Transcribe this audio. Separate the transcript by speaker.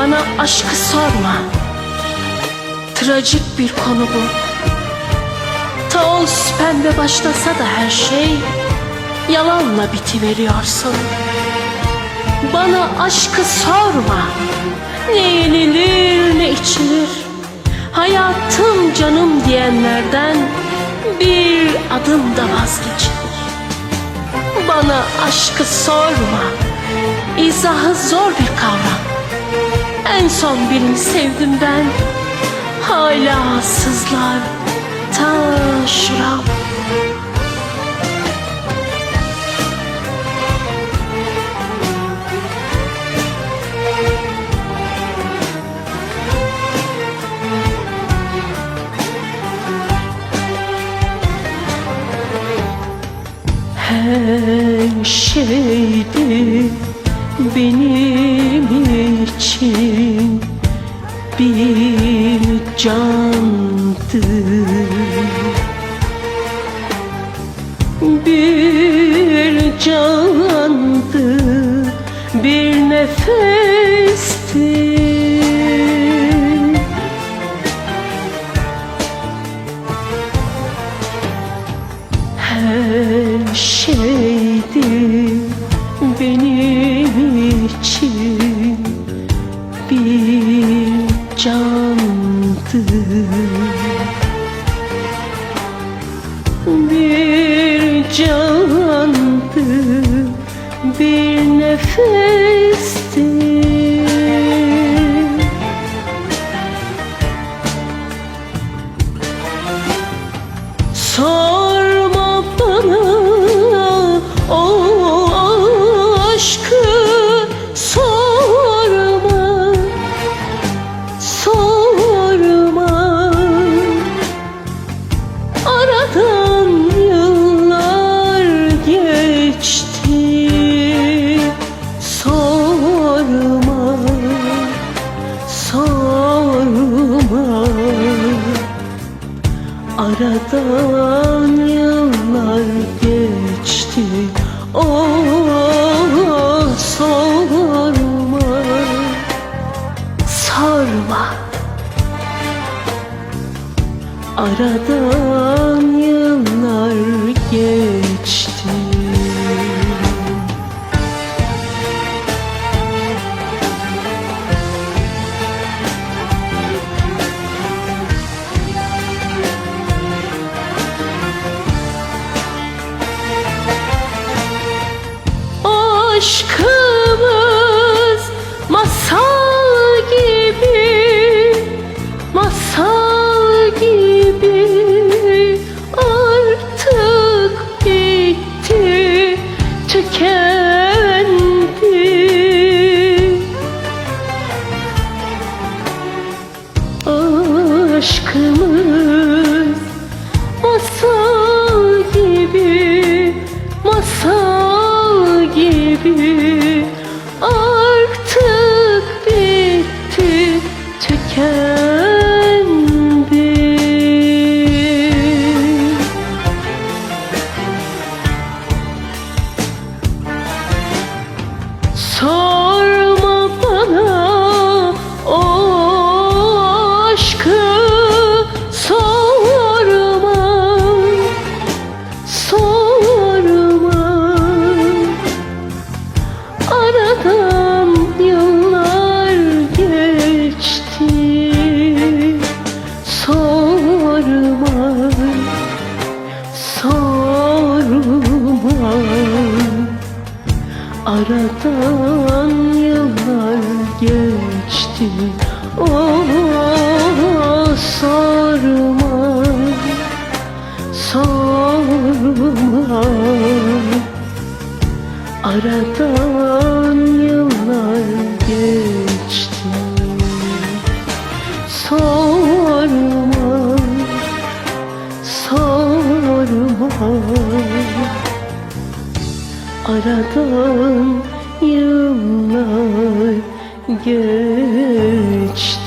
Speaker 1: Bana aşkı sorma. Trajik bir konu bu. Toz pembe başlasa da her şey yalanla bitiveriyorsun. Bana aşkı sorma. Ne yenilir ne içilir. Hayatım canım diyenlerden bir adım da vazgeçilir. Bana aşkı sorma. İzahı zor bir kavram. En son birini sevdim ben. Hala sızlar taşram. Her şeydi benim için bir candı Bir candı bir nefesti her şeydi benim bir candı bir candı bir nefesti. Sorma Aradan yıllar geçti. Oh sorma Sorma. Aradan Aşkımız masal gibi Masal gibi Artık bitti Tükendi. Aşkımız masal Aradan yıllar geçti. Oh sorma sorma Aradan yıllar geçti. Sorma Sorma Aradan yıllar geçti